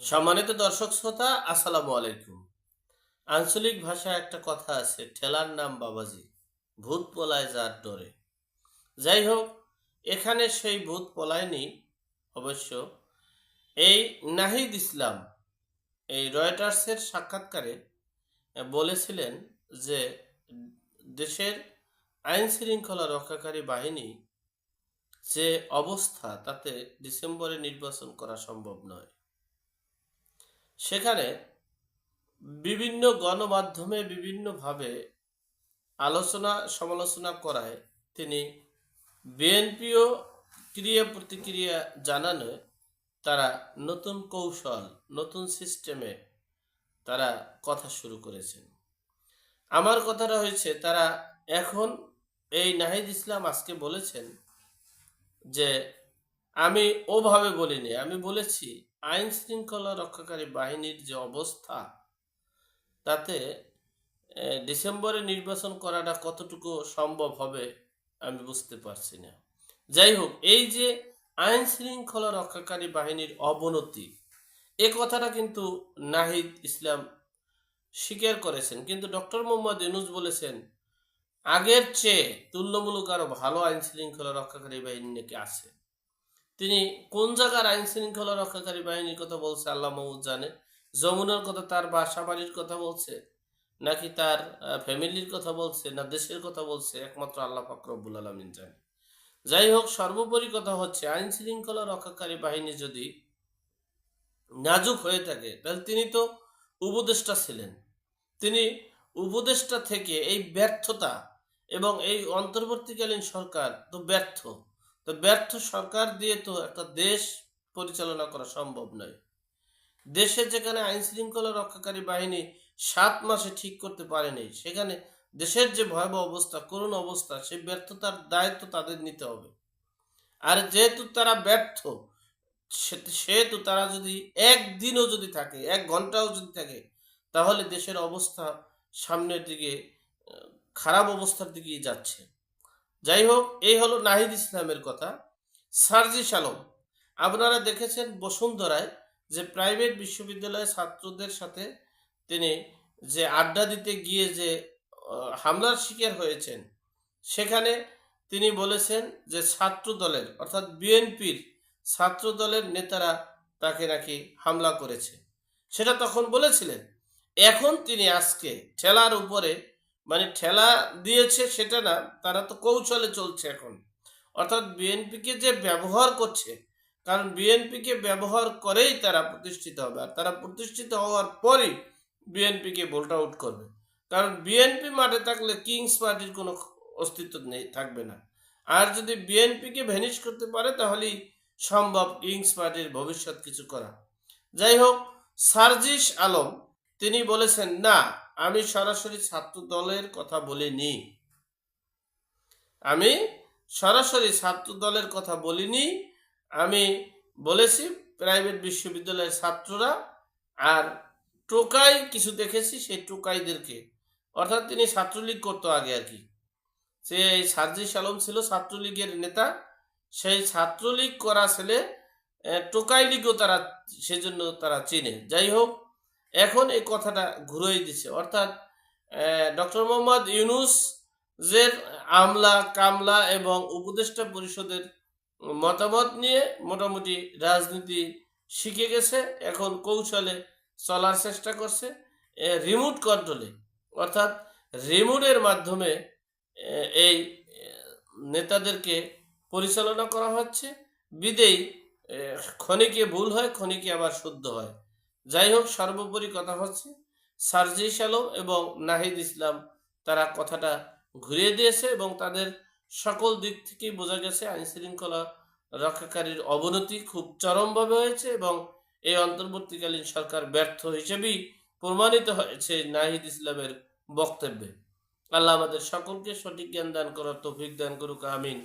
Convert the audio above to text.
সম্মানিত দর্শক শ্রোতা, আসসালামু আলাইকুম। আঞ্চলিক ভাষায় একটা কথা আছে, ঠেলার নাম বাবাজি, ভূত পলায় যার ডরে। যাই হোক, এখানে সেই ভূত পলায়নি অবশ্য। এই নাহিদ ইসলাম, এই রয়টার্সের সাক্ষাৎকারে বলেছিলেন যে দেশের আইন শৃঙ্খলা রক্ষাকারী বাহিনী যে অবস্থা, তাতে ডিসেম্বরে নির্বাচন করা সম্ভব নয়। সেখানে বিভিন্ন গণমাধ্যমে বিভিন্নভাবে আলোচনা সমালোচনা করায়। তিনি বিএনপিও ক্রিয়া প্রতিক্রিয়া জানানো, তারা নতুন কৌশল, নতুন সিস্টেমে তারা কথা শুরু করেছেন। আমার কথাটা হয়েছে, তারা এখন এই নাহিদ ইসলাম আজকে বলেছেন যে, আমি ওভাবে বলিনি, আমি বলেছি আইন শৃঙ্খলা রক্ষাকারী বাহিনীর যে অবস্থা, তাতে ডিসেম্বরে নির্বাচন করাটা কতটুকু সম্ভব হবে আমি বুঝতে পারছি না। যাই হোক, এই যে আইন শৃঙ্খলা রক্ষাকারী বাহিনীর অবনতি, এ কথাটা কিন্তু নাহিদ ইসলাম স্বীকার করেছেন। কিন্তু ডক্টর মোহাম্মদ ইউনুস বলেছেন, আগের চেয়ে তুল্যমূলক আরও ভালো আইন শৃঙ্খলা রক্ষাকারী বাহিনী নাকি আছে। তিনি কোন জায়গার আইন শৃঙ্খলা রক্ষাকারী বাহিনীর কথা বলছে, আল্লাহ মাহমুদ জানে। যমুনার কথা, তার বাসা বাড়ির কথা বলছে, নাকি তার ফ্যামিলির কথা বলছে, না দেশের কথা বলছে, একমাত্র আল্লাহ ফাকরবুল আলমিন জানে। যাই হোক, সর্বোপরি কথা হচ্ছে, আইন শৃঙ্খলা রক্ষাকারী বাহিনী যদি নাজুক হয়ে থাকে, তাহলে তিনি তো উপদেষ্টা ছিলেন। তিনি উপদেষ্টা থেকে এই ব্যর্থতা এবং এই অন্তর্বর্তীকালীন সরকার তো ব্যর্থ। তো ব্যর্থ সরকার দিয়ে তো একটা দেশ পরিচালনা করা সম্ভব নয়। দেশে যেখানে আইন শৃঙ্খলা রক্ষাকারী বাহিনী সাত মাসে ঠিক করতে পারেনি সেখানে দেশের যে ভয়াবহ অবস্থা, করুণ অবস্থা সেই ব্যর্থতার দায়িত্ব তাদের নিতে হবে। আর যেহেতু তারা ব্যর্থ সেহেতু তারা যদি একদিনও যদি থাকে, এক ঘন্টাও যদি থাকে, তাহলে দেশের অবস্থা সামনের দিকে খারাপ অবস্থার দিকে যাচ্ছে। যাই হোক এই হলো নাহিদ ইসলামের কথা। সার্জিস আলম আপনারা দেখেছেন বসুন্ধরায় যে প্রাইভেট বিশ্ববিদ্যালয়ের ছাত্রদের সাথে তিনি যে আড্ডা দিতে গিয়ে যে হামলার শিকার হয়েছেন, সেখানে তিনি বলেছেন যে ছাত্র দলের অর্থাৎ বিএনপির ছাত্র দলের নেতারা তাকে নাকি হামলা করেছে। সেটা তখন বলেছিলেন। এখন তিনি আজকে ঠেলার উপরে মানে ঠেলা দিয়েছে সেটা না, তারা তো কৌশলে চলছে এখন। অর্থাৎ বিএনপিকে যে ব্যবহার করছে, কারণ বিএনপিকে ব্যবহার করেই তারা প্রতিষ্ঠিত হবে, আর তারা প্রতিষ্ঠিত হওয়ার পরই বিএনপিকে ভোল্ট আউট করবে। কারণ বিএনপি মাঠে থাকলে কিংস পার্টির কোনো অস্তিত্ব নেই, থাকবে না। আর যদি বিএনপিকে ভ্যানিশ করতে পারে তাহলেই সম্ভব কিংস পার্টির ভবিষ্যৎ কিছু করা। যাই হোক, সার্জিস আলম, তিনি বলেছেন, না আমি সরাসরি ছাত্র দলের কথা বলিনি। আমি সরাসরি ছাত্র দলের কথা বলিনি। আমি বলেছি, প্রাইভেট বিশ্ববিদ্যালয়ের ছাত্ররা আর টোকাই কিছু দেখেছি, সেই টোকাইদেরকে। অর্থাৎ তিনি ছাত্রলীগ করতো আগে আর কি। সে এই সার্জিস আলম ছিল ছাত্রলীগের নেতা। সেই ছাত্রলীগ করা ছেলে টোকাই লীগও তারা, সেজন্য তারা চিনে। যাই হোক এখন এই কথাটা ঘুরিয়ে দিছে। অর্থাৎ ডক্টর মোহাম্মদ ইউনুস যে আমলা, কামলা এবং উপদেষ্টা পরিষদের মতামত নিয়ে মোটামুটি রাজনীতি শিখে গেছে, এখন কৌশলে চলার চেষ্টা করছে রিমোট কন্ট্রোলে। অর্থাৎ, রিমোটের মাধ্যমে এই নেতাদেরকে পরিচালনা করা হচ্ছে। বিদেই ক্ষণিকে ভুল হয়, ক্ষণিকে আবার শুদ্ধ হয়। যাই হোক সর্বোপরি কথা হচ্ছে সার্জিস আলম এবং নাহিদ ইসলাম তারা কথাটা ঘুরিয়ে দিয়েছে এবং তাদের সকল দিক থেকেই বোঝা গেছে আইন শৃঙ্খলা রক্ষাকারীর অবনতি খুব চরমভাবে হয়েছে এবং এই অন্তর্বর্তীকালীন সরকার ব্যর্থ হিসেবেই প্রমাণিত হয়েছে নাহিদ ইসলামের বক্তব্যে। আল্লাহ আমাদের সকলকে সঠিক জ্ঞান দান করার তৌফিক দান করুক, আমিন।